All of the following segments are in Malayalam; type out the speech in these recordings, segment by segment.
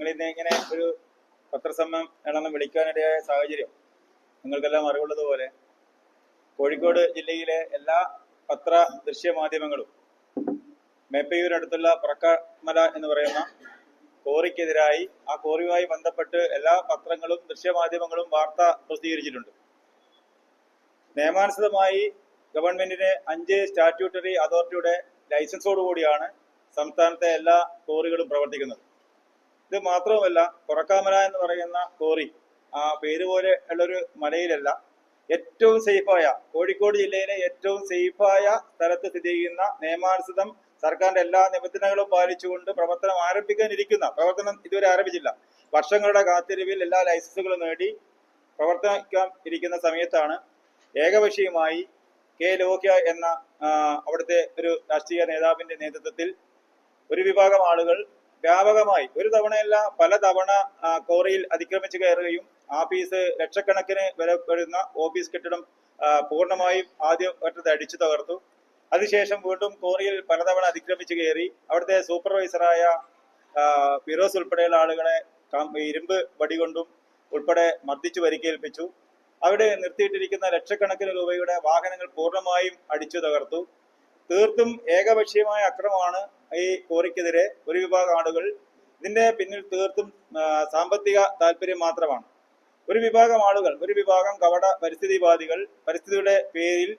ഇന്ന് ഇങ്ങനെ ഒരു പത്രസമ്മേളനം വിളിക്കാനിടയായ സാഹചര്യം നിങ്ങൾക്കെല്ലാം അറിവുള്ളതുപോലെ കോഴിക്കോട് ജില്ലയിലെ എല്ലാ പത്ര ദൃശ്യമാധ്യമങ്ങളും മേപ്പയൂരടുത്തുള്ള പ്രക്കമല എന്ന് പറയുന്ന കോറിക്കെതിരായി ആ കോറിയുമായി ബന്ധപ്പെട്ട് എല്ലാ പത്രങ്ങളും ദൃശ്യമാധ്യമങ്ങളും വാർത്ത പ്രസിദ്ധീകരിച്ചിട്ടുണ്ട്. നിയമാനുസൃതമായി ഗവൺമെന്റിന് അഞ്ച് സ്റ്റാറ്റ്യൂട്ടറി അതോറിറ്റിയുടെ ലൈസൻസോടുകൂടിയാണ് സംസ്ഥാനത്തെ എല്ലാ കോറികളും പ്രവർത്തിക്കുന്നത്. ഇത് മാത്രവുമല്ല കൊറക്കാമല എന്ന് പറയുന്ന കോറി ആ പേര് പോലെ ഉള്ളൊരു മലയിലല്ല ഏറ്റവും സേഫായ കോഴിക്കോട് ജില്ലയിലെ ഏറ്റവും സേഫായ സ്ഥലത്ത് സ്ഥിതി ചെയ്യുന്ന നിയമാനുസൃതം സർക്കാരിന്റെ എല്ലാ നിബന്ധനകളും പാലിച്ചുകൊണ്ട് പ്രവർത്തനം ആരംഭിക്കാനിരിക്കുന്ന പ്രവർത്തനം ഇതുവരെ ആരംഭിച്ചില്ല. വർഷങ്ങളുടെ കാത്തിരിവിൽ എല്ലാ ലൈസൻസുകളും നേടി പ്രവർത്തിക്കാൻ ഇരിക്കുന്ന സമയത്താണ് ഏകപക്ഷീയമായി കെ ലോഹ്യ എന്ന അവിടുത്തെ ഒരു രാഷ്ട്രീയ നേതാവിന്റെ നേതൃത്വത്തിൽ ഒരു വിഭാഗം ആളുകൾ വ്യാപകമായി. ഒരു തവണയല്ല പല തവണ കോറിയിൽ അതിക്രമിച്ചു കയറുകയും ആഫീസ് ലക്ഷക്കണക്കിന് വില വരുന്ന ഓഫീസ് കെട്ടിടം പൂർണമായും ആദ്യം ഒറ്റത് അടിച്ചു തകർത്തു. അതിനുശേഷം വീണ്ടും കോറിയിൽ പലതവണ അതിക്രമിച്ചു കയറി. അവിടുത്തെ സൂപ്പർവൈസറായ ഫിറോസ് ഉൾപ്പെടെയുള്ള ആളുകളെ ഇരുമ്പ് വടികൊണ്ടും ഉൾപ്പെടെ മർദ്ദിച്ചു പരിക്കേൽപ്പിച്ചു. അവിടെ നിർത്തിയിട്ടിരിക്കുന്ന ലക്ഷക്കണക്കിന് രൂപയുടെ വാഹനങ്ങൾ പൂർണമായും അടിച്ചു തകർത്തു. തീർത്തും ഏകപക്ഷീയമായ അക്രമമാണ് ഈ കോറിക്കെതിരെ ഒരു വിഭാഗം ആളുകൾ. ഇതിന്റെ പിന്നിൽ തീർത്തും സാമ്പത്തിക താല്പര്യം മാത്രമാണ്. ഒരു വിഭാഗം ആളുകൾ ഒരു വിഭാഗം കവട പരിസ്ഥിതിവാദികൾ പരിസ്ഥിതിയുടെ പേരിൽ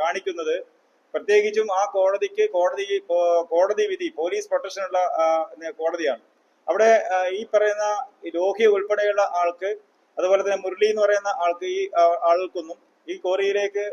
കാണിക്കുന്നത് പ്രത്യേകിച്ചും ആ കോടതിക്ക് കോടതി കോടതി വിധി പോലീസ് പ്രൊട്ടക്ഷനുള്ള കോടതിയാണ്. അവിടെ ഈ പറയുന്ന രോഹി ഉൾപ്പെടെയുള്ള ആൾക്ക് അതുപോലെ തന്നെ മുരളി എന്ന് പറയുന്ന ആൾക്ക് ഈ ആൾക്കൊന്നും ഈ കോറിയിലേക്ക്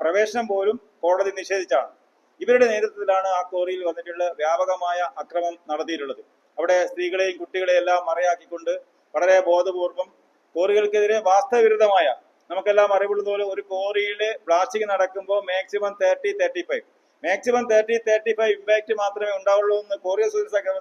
പ്രവേശനം പോലും കോടതി നിഷേധിച്ചാണ്. ഇവരുടെ നേതൃത്വത്തിലാണ് ആ കോറിയിൽ വന്നിട്ടുള്ള വ്യാപകമായ അക്രമം നടത്തിയിട്ടുള്ളത്. അവിടെ സ്ത്രീകളെയും കുട്ടികളെയും എല്ലാം മറയാക്കിക്കൊണ്ട് വളരെ ബോധപൂർവം കോറികൾക്കെതിരെ വാസ്തവവിരുദ്ധമായ നമുക്കെല്ലാം അറിവുള്ളതുപോലെ ഒരു കോറിയിൽ പ്ലാസ്റ്റിക് നടക്കുമ്പോൾ maximum thirty thirty five maximum thirty thirty five impact മാത്രമേ ഉണ്ടാവുള്ളൂ എന്ന് കോറിയ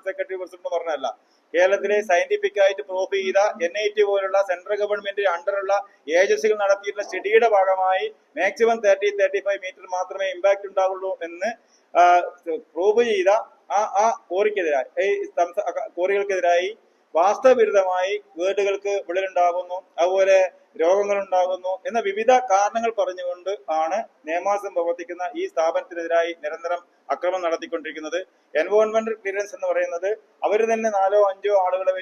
സെക്രട്ടറി പ്രസിഡന്റ് പറഞ്ഞല്ല കേരളത്തിലെ സയന്റിഫിക് ആയിട്ട് പ്രൂഫ് ചെയ്ത എൻ ഐ ടി പോലുള്ള സെൻട്രൽ ഗവൺമെന്റ് അണ്ടറുള്ള ഏജൻസികൾ നടത്തിയിട്ടുള്ള സ്റ്റഡിയുടെ ഭാഗമായി maximum thirty thirty five metre മാത്രമേ ഇമ്പാക്ട് ഉണ്ടാവുള്ളൂ എന്ന് പ്രൂവ് ചെയ്ത ആ ആ കോറിക്കെതിരായി ഈ കോറികൾക്കെതിരായി വാസ്തവവിരുദ്ധമായി വീടുകൾക്ക് വിള്ളലുണ്ടാകുന്നു അതുപോലെ രോഗങ്ങൾ ഉണ്ടാകുന്നു എന്ന വിവിധ കാരണങ്ങൾ പറഞ്ഞുകൊണ്ട് ആണ് നിയമാസം പ്രവർത്തിക്കുന്ന ഈ സ്ഥാപനത്തിനെതിരായി നിരന്തരം അക്രമം നടത്തിക്കൊണ്ടിരിക്കുന്നത്. എൻവയോൺമെന്റൽ ക്ലിയറൻസ് എന്ന് പറയുന്നത് അവർ തന്നെ നാലോ അഞ്ചോ ആളുകളെ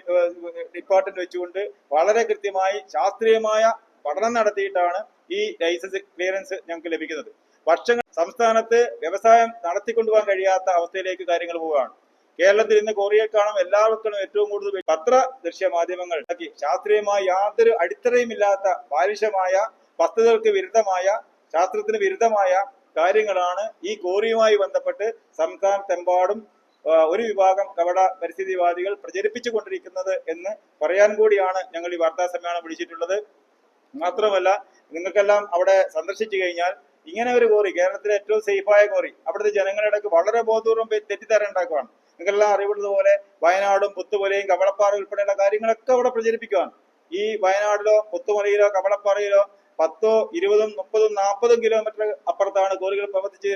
ഡിപ്പാർട്ട്മെന്റ് വെച്ചുകൊണ്ട് വളരെ കൃത്യമായി ശാസ്ത്രീയമായ പഠനം നടത്തിയിട്ടാണ് ഈ ലൈസൻസ് ക്ലിയറൻസ് ഞങ്ങൾക്ക് ലഭിക്കുന്നത്. വർഷങ്ങൾ സംസ്ഥാനത്ത് വ്യവസായം നടത്തിക്കൊണ്ടുപോകാൻ കഴിയാത്ത അവസ്ഥയിലേക്ക് കാര്യങ്ങൾ പോവുകയാണ്. കേരളത്തിൽ ഇന്ന് കോറിയക്കാണും എല്ലാവർക്കും ഏറ്റവും കൂടുതൽ പത്ര ദൃശ്യ മാധ്യമങ്ങൾ ശാസ്ത്രീയമായ യാതൊരു അടിത്തറയുമില്ലാത്ത ബാലിശമായ വസ്തുതകൾക്ക് വിരുദ്ധമായ ശാസ്ത്രത്തിന് വിരുദ്ധമായ കാര്യങ്ങളാണ് ഈ കോറിയുമായി ബന്ധപ്പെട്ട് സംസ്ഥാനത്തെമ്പാടും ഒരു വിഭാഗം കവട പരിസ്ഥിതിവാദികൾ പ്രചരിപ്പിച്ചുകൊണ്ടിരിക്കുന്നത് എന്ന് പറയാൻ കൂടിയാണ് ഞങ്ങൾ ഈ വാർത്താ സമ്മേളനം വിളിച്ചിട്ടുള്ളത്. മാത്രമല്ല നിങ്ങൾക്കെല്ലാം അവിടെ സന്ദർശിച്ചു കഴിഞ്ഞാൽ ഇങ്ങനെ ഒരു കോറി കേരളത്തിലെ ഏറ്റവും സേഫായ കോറി അവിടുത്തെ ജനങ്ങളുടെ വളരെ ബോധപൂർവം പേ- തെറ്റിദ്ധാരണ ഉണ്ടാക്കുവാണ്. നിങ്ങൾക്കെല്ലാം അറിവുള്ളതുപോലെ വയനാടും പുത്തുമലയും കവളപ്പാറ ഉൾപ്പെടെയുള്ള കാര്യങ്ങളൊക്കെ അവിടെ പ്രചരിപ്പിക്കുകയാണ് ഈ വയനാടിലോ പുത്തുമലയിലോ കവളപ്പാറയിലോ പത്തോ ഇരുപതും മുപ്പതും നാൽപ്പതും കിലോമീറ്റർ അപ്പുറത്താണ് കോറികൾ പ്രവർത്തിച്ചു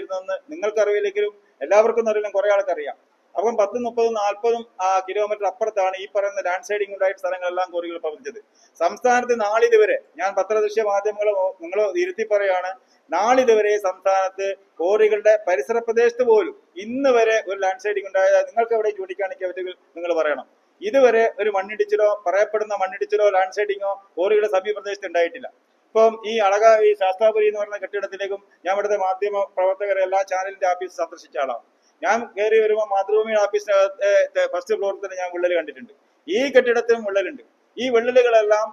നിങ്ങൾക്ക് അറിയില്ലെങ്കിലും എല്ലാവർക്കും അറിയില്ല കുറെ ആൾക്കറിയാം. അപ്പം പത്തും മുപ്പതും നാൽപ്പതും കിലോമീറ്റർ അപ്പുറത്താണ് ഈ പറയുന്ന ലാൻഡ് സ്ലൈഡിംഗ് ഉണ്ടായ സ്ഥലങ്ങളെല്ലാം കോറികൾ പതിച്ചത് സംസ്ഥാനത്ത് നാളിതുവരെ ഞാൻ പത്രദൃശ്യ മാധ്യമങ്ങളോ നിങ്ങളോ ഇരുത്തി പറയാണ് നാളിതുവരെ സംസ്ഥാനത്ത് കോറികളുടെ പരിസര പ്രദേശത്ത് പോലും ഇന്ന് വരെ ഒരു ലാൻഡ് സ്ലൈഡിംഗ് ഉണ്ടായത് നിങ്ങൾക്ക് എവിടെ ചൂണ്ടിക്കാണിക്കാൻ പറ്റുമെങ്കിൽ നിങ്ങൾ പറയണം. ഇതുവരെ ഒരു മണ്ണിടിച്ചിലോ പറയപ്പെടുന്ന മണ്ണിടിച്ചിലോ ലാൻഡ് സ്ലൈഡിങ്ങോ കോറികളുടെ സമീപ പ്രദേശത്ത് ഉണ്ടായിട്ടില്ല. ഇപ്പം ഈ അളക ഈ ശാസ്താപുരി എന്ന് പറയുന്ന കെട്ടിടത്തിലേക്കും ഞാൻ ഇവിടുത്തെ മാധ്യമ പ്രവർത്തകരെ എല്ലാ ചാനലിന്റെ ആഫീസ് സന്ദർശിച്ച ആളാണ്. ഞാൻ കയറി വരുമ്പോൾ മാതൃഭൂമി ഓഫീസിനകത്തെ ഫസ്റ്റ് ഫ്ലോറിൽ തന്നെ ഞാൻ വിള്ളൽ കണ്ടിട്ടുണ്ട്. ഈ കെട്ടിടത്തിലും വിള്ളലുണ്ട്. ഈ വിള്ളലുകളെല്ലാം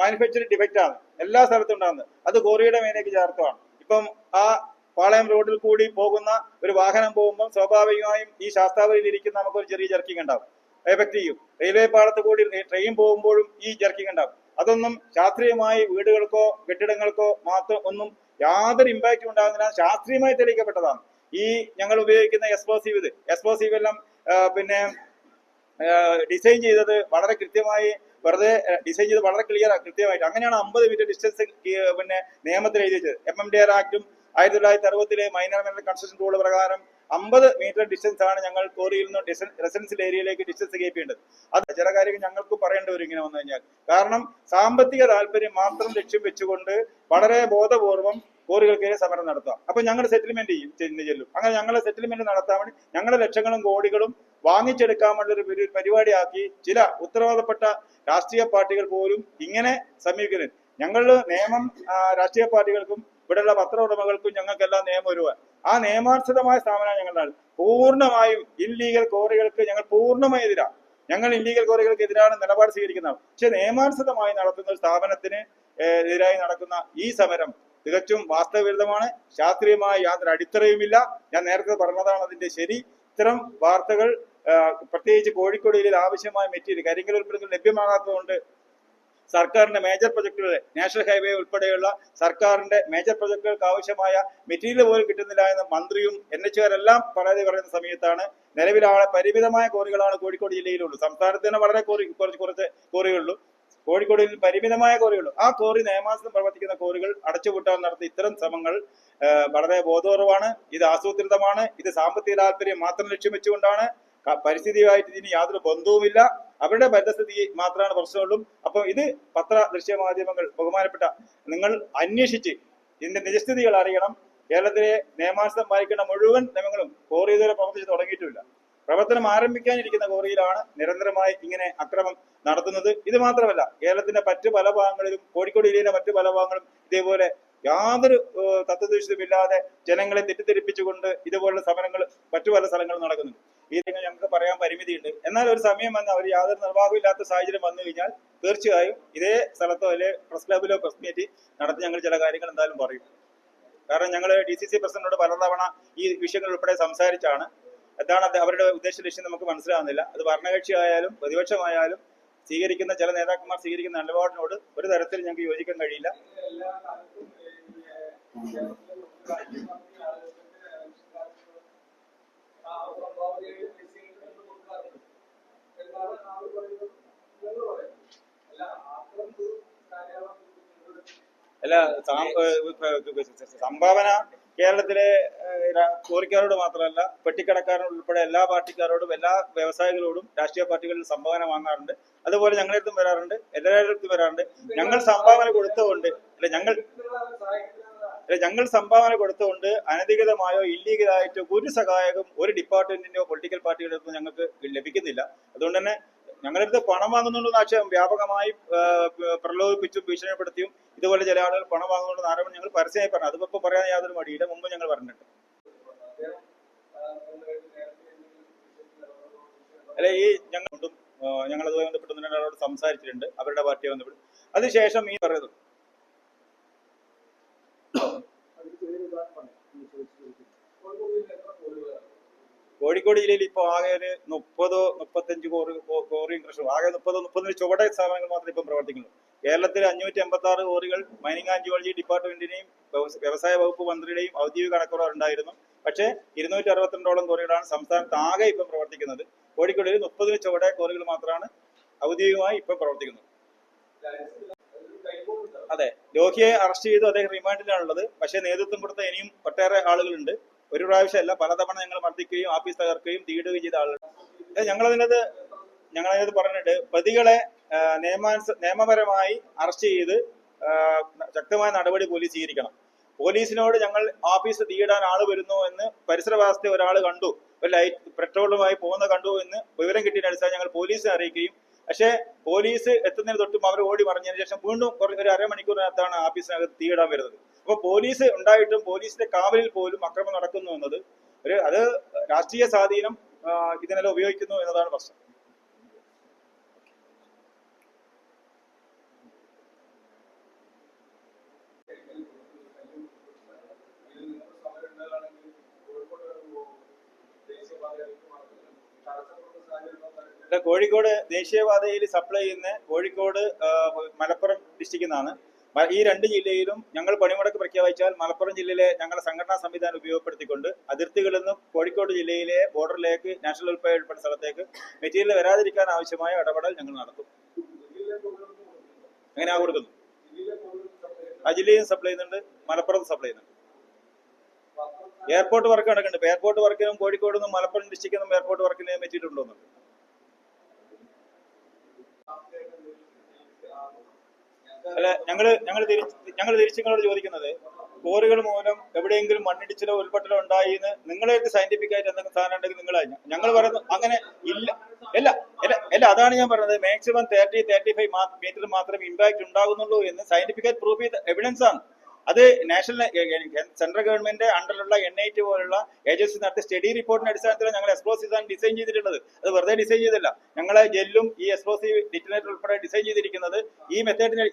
മാനുഫാക്ചറിംഗ് ഡിഫക്റ്റ് ആണ്. എല്ലാ സ്ഥലത്തും ഉണ്ടാകുന്നത് അത് കോറിയുടെ മേലേക്ക് ചേർത്തതാണ് ഇപ്പം ആ പാളയം റോഡിൽ കൂടി പോകുന്ന ഒരു വാഹനം പോകുമ്പോൾ സ്വാഭാവികമായും ഈ ശാസ്താവലിയിൽ ഇരിക്കുന്ന നമുക്ക് ഒരു ചെറിയ ജർക്കിംഗ് ഉണ്ടാവും. എഫക്ട് ചെയ്യും. റെയിൽവേ പാളത്ത് കൂടി ട്രെയിൻ പോകുമ്പോഴും ഈ ജർക്കിംഗ് ഉണ്ടാവും. അതൊന്നും ശാസ്ത്രീയമായി വീടുകൾക്കോ കെട്ടിടങ്ങൾക്കോ മാത്രം ഒന്നും യാതൊരു ഇമ്പാക്റ്റും ഉണ്ടാകുന്നില്ല ശാസ്ത്രീയമായി തെളിയിക്കപ്പെട്ടതാണ്. ഈ ഞങ്ങൾ ഉപയോഗിക്കുന്ന എക്സ്പ്ലോസീവ് ഇത്. എക്സ്പ്ലോസീവ് എല്ലാം പിന്നെ ഡിസൈൻ ചെയ്തത് വളരെ കൃത്യമായി വെറുതെ ഡിസൈൻ ചെയ്ത് വളരെ ക്ലിയർ കൃത്യമായിട്ട്. അങ്ങനെയാണ് അമ്പത് മീറ്റർ ഡിസ്റ്റൻസ് പിന്നെ നിയമത്തിൽ എഴുതി വെച്ചത്. എം എം ഡി ആർ ആക്ടും ആയിരത്തി തൊള്ളായിരത്തി അറുപത്തിലെ മൈനർ മെന്റൽ കൺസ്ട്രക്ഷൻ റൂൾ പ്രകാരം അമ്പത് മീറ്റർ ഡിസ്റ്റൻസ് ആണ് ഞങ്ങൾ കോറിയിൽ നിന്ന് റെസിഡൻഷ്യൽ ഏരിയയിലേക്ക് ഡിസ്റ്റൻസ് ചെയ്യേണ്ടത് അത് ചില കാര്യങ്ങൾ ഞങ്ങൾക്ക് പറയേണ്ടി വരും ഇങ്ങനെ വന്നു കഴിഞ്ഞാൽ. കാരണം സാമ്പത്തിക താല്പര്യം മാത്രം ലക്ഷ്യം വെച്ചുകൊണ്ട് വളരെ ബോധപൂർവം കോറികൾക്കെതിരെ സമരം നടത്താം അപ്പൊ ഞങ്ങൾ സെറ്റിൽമെന്റ് ചെയ്യും ചെല്ലും. അങ്ങനെ ഞങ്ങളെ സെറ്റിൽമെന്റ് നടത്താൻ വേണ്ടി ഞങ്ങളുടെ ലക്ഷങ്ങളും കോടികളും വാങ്ങിച്ചെടുക്കാൻ വേണ്ടി ഒരു പരിപാടി പരിപാടിയാക്കി ചില ഉത്തരവാദപ്പെട്ട രാഷ്ട്രീയ പാർട്ടികൾ പോലും ഇങ്ങനെ സമീപിക്കുന്നത് ഞങ്ങൾ നിയമം രാഷ്ട്രീയ പാർട്ടികൾക്കും ഇവിടെയുള്ള പത്ര ഉടമകൾക്കും ഞങ്ങൾക്കെല്ലാം നിയമം ഒരുവ ആ നിയമാനുസൃതമായ സ്ഥാപനമാണ് ഞങ്ങളുടെ പൂർണമായും ഇല്ലീഗൽ കോറികൾക്ക് ഞങ്ങൾ പൂർണമായി എതിരാണ്. ഞങ്ങൾ ഇല്ലീഗൽ കോറികൾക്ക് എതിരാണ് നിലപാട് സ്വീകരിക്കുന്നത്. പക്ഷെ നിയമാനുസൃതമായി നടത്തുന്ന ഒരു സ്ഥാപനത്തിന് എതിരായി നടക്കുന്ന ഈ സമരം തികച്ചും വാസ്തവവിരുദ്ധമാണ്. ശാസ്ത്രീയമായ യാതൊരു അടിത്തറയുമില്ല. ഞാൻ നേരത്തെ പറഞ്ഞതാണ് അതിന്റെ ശരി. ഇത്തരം വാർത്തകൾ പ്രത്യേകിച്ച് കോഴിക്കോട് ജില്ലയിൽ ആവശ്യമായ മെറ്റീരിയൽ കരിങ്കൽ ഉൽപ്പന്നങ്ങൾ ലഭ്യമാകാത്തതുകൊണ്ട് സർക്കാരിന്റെ മേജർ പ്രൊജക്ടുകൾ നാഷണൽ ഹൈവേ ഉൾപ്പെടെയുള്ള സർക്കാരിന്റെ മേജർ പ്രൊജക്ടുകൾക്ക് ആവശ്യമായ മെറ്റീരിയൽ പോലും കിട്ടുന്നില്ല എന്ന് മന്ത്രിയും എൻ എല്ലാം പരാതി പറയുന്ന സമയത്താണ് നിലവിലാളെ പരിമിതമായ കോറികളാണ് കോഴിക്കോട് ജില്ലയിലുള്ളൂ സംസ്ഥാനത്ത് തന്നെ വളരെ കോറി കുറച്ച് കുറച്ച് കോറികളുള്ളൂ. കോഴിക്കോടിൽ പരിമിതമായ കോറികൾ ആ കോറി നിയമാസം പ്രവർത്തിക്കുന്ന കോറികൾ അടച്ചുപൂട്ടാൻ നടത്തുന്ന ഇത്തരം ശ്രമങ്ങൾ വളരെ ബോധപൂർവമാണ്. ഇത് ആസൂത്രിതമാണ്. ഇത് സാമ്പത്തിക താല്പര്യം മാത്രം ലക്ഷ്യം വെച്ചുകൊണ്ടാണ്. പരിസ്ഥിതിയുമായിട്ട് ഇതിന് യാതൊരു ബന്ധവുമില്ല. അവരുടെ പരിസ്ഥിതി മാത്രമാണ് പ്രശ്നമുള്ളൂ. അപ്പോൾ ഇത് പത്ര ദൃശ്യ മാധ്യമങ്ങൾ ബഹുമാനപ്പെട്ട നിങ്ങൾ അന്വേഷിച്ച് ഇതിന്റെ നിജസ്ഥിതികൾ അറിയണം. കേരളത്തിലെ നിയമാനുസൃതം പാലിക്കേണ്ട മുഴുവൻ നിയമങ്ങളും കോറിയതുവരെ പ്രവർത്തിച്ച് തുടങ്ങിയിട്ടുമില്ല പ്രവർത്തനം ആരംഭിക്കാനിരിക്കുന്ന കോറിയിലാണ് നിരന്തരമായി ഇങ്ങനെ അക്രമം നടത്തുന്നത്. ഇത് മാത്രമല്ല കേരളത്തിന്റെ മറ്റു പല ഭാഗങ്ങളിലും കോഴിക്കോട് ജില്ലയിലെ മറ്റു പല ഭാഗങ്ങളും ഇതേപോലെ യാതൊരു തത്വദൂഷിതമില്ലാതെ ജനങ്ങളെ തെറ്റിദ്ധരിപ്പിച്ചുകൊണ്ട് ഇതുപോലുള്ള സമരങ്ങൾ മറ്റു പല സ്ഥലങ്ങളും നടക്കുന്നുണ്ട്. ഈ രംഗം ഞങ്ങൾക്ക് പറയാൻ പരിമിതിയുണ്ട്. എന്നാൽ ഒരു സമയം വന്ന് അവർ യാതൊരു നിർവാഹമില്ലാത്ത സാഹചര്യം വന്നു കഴിഞ്ഞാൽ തീർച്ചയായും ഇതേ സ്ഥലത്തോ അല്ലെ പ്രസ് ക്ലബിലോ പ്രസ് മീറ്റ് നടത്തി ഞങ്ങൾ ചില കാര്യങ്ങൾ എന്തായാലും പറയും. കാരണം ഞങ്ങൾ ഡി സി സി പ്രസിഡന്റിനോട് പലതവണ ഈ വിഷയങ്ങൾ ഉൾപ്പെടെ സംസാരിച്ചാണ് എന്താണ് അവരുടെ ഉദ്ദേശ ലക്ഷ്യം നമുക്ക് മനസ്സിലാകുന്നില്ല അത് ഭരണകക്ഷി ആയാലും പ്രതിപക്ഷമായാലും സ്വീകരിക്കുന്ന ചില നേതാക്കന്മാർ സ്വീകരിക്കുന്ന നിലപാടിനോട് ഒരു തരത്തിൽ ഞങ്ങൾക്ക് യോജിക്കാൻ കഴിയില്ല. അല്ല സംഭാവന കേരളത്തിലെ കോറിക്കാരോട് മാത്രമല്ല പെട്ടിക്കടക്കാരോട് ഉൾപ്പെടെ എല്ലാ പാർട്ടിക്കാരോടും എല്ലാ വ്യവസായികളോടും രാഷ്ട്രീയ പാർട്ടികളിൽ സംഭാവന വാങ്ങാറുണ്ട്. അതുപോലെ ഞങ്ങളുടെ അടുത്തും വരാറുണ്ട് എല്ലാവരുടെ അടുത്തും വരാറുണ്ട്. ഞങ്ങൾ സംഭാവന കൊടുത്തുകൊണ്ട് അല്ല ഞങ്ങൾ അല്ല ഞങ്ങൾ സംഭാവന കൊടുത്തുകൊണ്ട് അനധികൃതമായോ ഇല്ലീഗലായിട്ടോ ഒരു സഹായകം ഒരു ഡിപ്പാർട്ട്മെന്റിന്റെയോ പൊളിറ്റിക്കൽ പാർട്ടിയുടെ അടുത്തും ഞങ്ങൾക്ക് ലഭിക്കുന്നില്ല. അതുകൊണ്ട് തന്നെ ഞങ്ങളുടെ അടുത്ത് പണം വാങ്ങുന്നുണ്ടെന്ന് ആക്ഷേപം വ്യാപകമായി പ്രലോഭിപ്പിച്ചും ഭീഷണിപ്പെടുത്തിയും ഇതുപോലെ ചില ആളുകൾ പണം വാങ്ങുന്നുണ്ടെന്ന് ആരോപണം ഞങ്ങൾ പരസ്യമായി പറഞ്ഞു. അതിപ്പോ പറയാൻ യാതൊരു മടിയില്ല മുമ്പ് ഞങ്ങൾ പറഞ്ഞിട്ടുണ്ട്. അല്ലെ ഈ ഞങ്ങളും ഞങ്ങൾ അതുമായി ബന്ധപ്പെട്ട് ഒരാളോട് സംസാരിച്ചിട്ടുണ്ട്. അവരുടെ പാർട്ടിയെ ബന്ധപ്പെട്ട്. അതിനുശേഷം ഈ പറയുന്നത് കോഴിക്കോട് ജില്ലയിൽ ഇപ്പോൾ ആകെ ഒരു മുപ്പതോ മുപ്പത്തഞ്ച് കോറി കോറിയും കൃഷി ആകെ മുപ്പതോ മുപ്പതിന് ചുവടെ സ്ഥാപനങ്ങൾ മാത്രമേ ഇപ്പം പ്രവർത്തിക്കുന്നുള്ളൂ. കേരളത്തിൽ അഞ്ഞൂറ്റി എൺപത്തി ആറ് കോറികൾ മൈനിങ് ആൻഡ് ജിയോളജി ഡിപ്പാർട്ട്മെന്റിനെയും വ്യവസായ വകുപ്പ് മന്ത്രിയുടെയും ഔദ്യോഗിക കണക്കുറവ് ഉണ്ടായിരുന്നു. പക്ഷേ ഇരുന്നൂറ്റി അറുപത്തിരണ്ടോളം കോറികളാണ് സംസ്ഥാനത്ത് ആകെ ഇപ്പം പ്രവർത്തിക്കുന്നത്. കോഴിക്കോടിൽ മുപ്പതിന് ചുവടെ കോറികൾ മാത്രമാണ് ഔദ്യോഗികമായി ഇപ്പം പ്രവർത്തിക്കുന്നത്. അതെ ലോഹിയെ അറസ്റ്റ് ചെയ്തു. അദ്ദേഹം റിമാൻഡിലാണുള്ളത് പക്ഷേ നേതൃത്വം കൊടുത്ത ഇനിയും ഒട്ടേറെ ആളുകളുണ്ട്. ഒരു പ്രാവശ്യമല്ല പലതവണ ഞങ്ങൾ മർദ്ദിക്കുകയും ആഫീസ് തകർക്കുകയും തീടുകയും ചെയ്ത ആളുകൾ. ഞങ്ങൾ അതിനകത്ത് പറഞ്ഞിട്ട് പ്രതികളെ നിയമാനുസ നിയമപരമായി അറസ്റ്റ് ചെയ്ത് ശക്തമായ നടപടി പോലീസ് സ്വീകരിക്കണം. പോലീസിനോട് ഞങ്ങൾ ഓഫീസ് തീയിടാൻ ആൾ വരുന്നു എന്ന് പരിസരവാസത്തെ ഒരാൾ കണ്ടു ഒരു ലൈറ്റ് പെട്രോളുമായി പോകുന്ന കണ്ടു എന്ന് വിവരം കിട്ടിയതിന് അടിസ്ഥാനം ഞങ്ങൾ പോലീസിനെ അറിയിക്കുകയും പക്ഷേ പോലീസ് എത്തുന്നതിന് തൊട്ടും അവർ ഓടി മറിഞ്ഞതിന് ശേഷം വീണ്ടും ഒരു അരമണിക്കൂറിനകത്താണ് ഓഫീസിനകത്ത് തീയിടാൻ വരുന്നത്. അപ്പൊ പോലീസ് ഉണ്ടായിട്ടും പോലീസിന്റെ കാവലിൽ പോലും അക്രമം നടക്കുന്നു എന്നത് ഒരു അത് രാഷ്ട്രീയ സ്വാധീനം ഇതിനെല്ലാം ഉപയോഗിക്കുന്നു എന്നതാണ് പ്രശ്നം. കോഴിക്കോട് ദേശീയപാതയിൽ സപ്ലൈ ചെയ്യുന്ന കോഴിക്കോട് മലപ്പുറം ഡിസ്ട്രിക്റ്റിൽ നിന്നാണ് ഈ രണ്ട് ജില്ലയിലും ഞങ്ങൾ പണിമുടക്ക് പ്രഖ്യാപിച്ചാൽ മലപ്പുറം ജില്ലയിലെ ഞങ്ങളുടെ സംഘടനാ സംവിധാനം ഉപയോഗപ്പെടുത്തിക്കൊണ്ട് അതിർത്തികളിൽ നിന്നും കോഴിക്കോട് ജില്ലയിലെ ബോർഡറിലേക്ക് നാഷണൽ ഉൾപ്പെടെ ഉൾപ്പെടെ സ്ഥലത്തേക്ക് മെറ്റീരിയൽ വരാതിരിക്കാൻ ആവശ്യമായ ഇടപെടൽ ഞങ്ങൾ നടത്തും. എങ്ങനെയാ കൊടുക്കുന്നു? ആ ജില്ലയിൽ സപ്ലൈ ചെയ്യുന്നുണ്ട് മലപ്പുറത്ത് സപ്ലൈ ചെയ്യുന്നുണ്ട്. എയർപോർട്ട് വർക്ക് നടക്കുന്നുണ്ട്. എയർപോർട്ട് വർക്കിനും കോഴിക്കോട് നിന്നും മലപ്പുറം ഡിസ്ട്രിക്റ്റിൽ നിന്നും എയർപോർട്ട് വർക്കിന് മെറ്റീരിയൽ എന്ന് അല്ല ഞങ്ങൾ ഞങ്ങൾ ഞങ്ങൾ തിരിച്ച് നിങ്ങളോട് ചോദിക്കുന്നത് കോറികൾ മൂലം എവിടെയെങ്കിലും മണ്ണിടിച്ചിലോ ഉൾപ്പെട്ടലോ ഉണ്ടായി എന്ന് നിങ്ങളായിട്ട് സയന്റിഫിക് ആയിട്ട് എന്തെങ്കിലും സാധനം ഉണ്ടെങ്കിൽ നിങ്ങൾ ഞങ്ങൾ പറയുന്നത് അങ്ങനെ ഇല്ല. അല്ല അല്ല അല്ല അതാണ് ഞാൻ പറഞ്ഞത്. Maximum thirty thirty five metre മാത്രമേ ഇമ്പാക്ട് ഉണ്ടാകുന്നുള്ളൂ എന്ന് സയന്റിഫിക് പ്രൂഫ് ചെയ്ത എവിഡൻസ് ആണ്. അത് നാഷണൽ സെൻട്രൽ ഗവൺമെന്റ് അണ്ടറിലുള്ള എൻ ഐ ടി പോലുള്ള ഏജൻസി നടത്തിയ സ്റ്റഡി റിപ്പോർട്ടിന്റെ അടിസ്ഥാനത്തിൽ ഞങ്ങൾ എക്സ്പ്ലോസീവ് ഡിസൈൻ ചെയ്തിട്ടുള്ളത്. അത് വെറുതെ ഡിസൈൻ ചെയ്തില്ല ഞങ്ങൾ ജെല്ലും ഈ എക്സ്പ്ലോസീവ് ഡിറ്റനേറ്റർ ഉൾപ്പെടെ ഡിസൈൻ ചെയ്തിരിക്കുന്നത് ഈ മെത്തേഡിന്റെ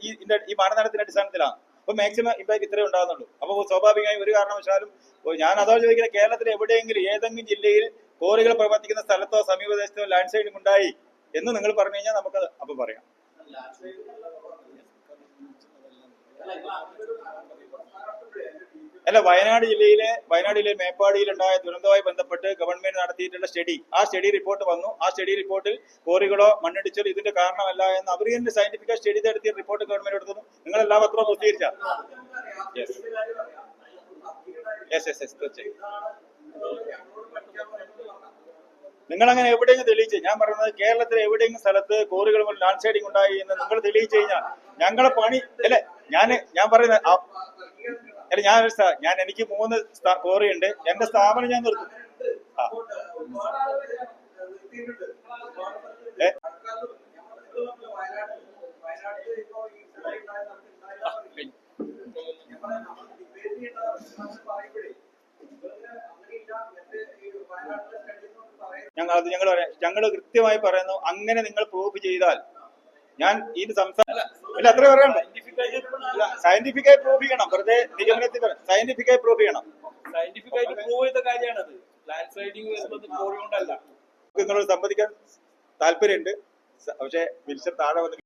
ഈ മാനദണ്ഡത്തിന്റെ അടിസ്ഥാനത്തിലാണ്. അപ്പൊ മാക്സിമം ഇമ്പാക്ട് ഇത്രേ ഉണ്ടാകുന്നുള്ളൂ. അപ്പൊ സ്വാഭാവികമായും ഒരു കാരണവശാലും ഞാൻ അതോ ചോദിക്കുന്നത് കേരളത്തിൽ എവിടെയെങ്കിലും ഏതെങ്കിലും ജില്ലയിൽ കോറികൾ പ്രവർത്തിക്കുന്ന സ്ഥലത്തോ സമീപദേശത്തോ ലാൻഡ് സ്ലൈഡിംഗ് ഉണ്ടായി എന്ന് നിങ്ങൾ പറഞ്ഞു കഴിഞ്ഞാൽ നമുക്ക് അപ്പൊ പറയാം. അല്ല വയനാട് ജില്ലയിലെ വയനാട് ജില്ലയിലെ മേപ്പാടിയിൽ ഉണ്ടായ ദുരന്തവുമായി ബന്ധപ്പെട്ട് ഗവൺമെന്റ് നടത്തിയിട്ടുള്ള സ്റ്റഡി ആ സ്റ്റഡി റിപ്പോർട്ട് വന്നു. ആ സ്റ്റഡി റിപ്പോർട്ടിൽ കോറികളോ മണ്ണിടിച്ചലോ ഇതിന്റെ കാരണമല്ല എന്ന് അവർ തന്നെ സയന്റിഫിക് സ്റ്റഡി നടത്തിയ റിപ്പോർട്ട് ഗവൺമെന്റ് എടുത്തു നിങ്ങൾ എല്ലാ പത്രവും പ്രസിദ്ധീകരിച്ച യെസ് യെസ് യെസ് തീർച്ചയായും. നിങ്ങൾ അങ്ങനെ എവിടെയെങ്കിലും തെളിയിച്ചു? ഞാൻ പറയുന്നത് കേരളത്തിലെ എവിടെയെങ്കിലും സ്ഥലത്ത് കോറികൾ മുതൽ ലാൻഡ് സ്ലൈഡിംഗ് ഉണ്ടായി എന്ന് നിങ്ങൾ തെളിയിച്ചു കഴിഞ്ഞാൽ ഞങ്ങളെ പണി അല്ലെ ഞാൻ ഞാൻ പറയുന്നത് അല്ല ഞാൻ ഒരു ഞാൻ എനിക്ക് മൂന്ന് കോറി ഉണ്ട്. എന്റെ സ്ഥാപനം ഞാൻ നിർത്തും. ആ? ഞങ്ങൾ അത് ഞങ്ങൾ പറയാം. ഞങ്ങൾ കൃത്യമായി പറയുന്നു അങ്ങനെ നിങ്ങൾ പ്രൂഫ് ചെയ്താൽ ഞാൻ ഇത് സംസാരം അല്ല അത്രേ പറയണ്ട സയന്റിഫിക്കായി പ്രൂഫ് ചെയ്യണം. വെറുതെ നിഗമനത്തിൽ സയന്റിഫിക്കായി പ്രൂഫ് ചെയ്യണം. സയന്റിഫിക് ആയിട്ട് പ്രൂവ് ചെയ്ത കാര്യമാണത്. ലാൻഡ് സ്ലൈഡിങ് വരുന്നത് കോറി കൊണ്ടല്ല നിങ്ങളോട് സംബന്ധിക്കാൻ താല്പര്യമുണ്ട്. പക്ഷെ വിൽസൺ താഴെ വന്ന്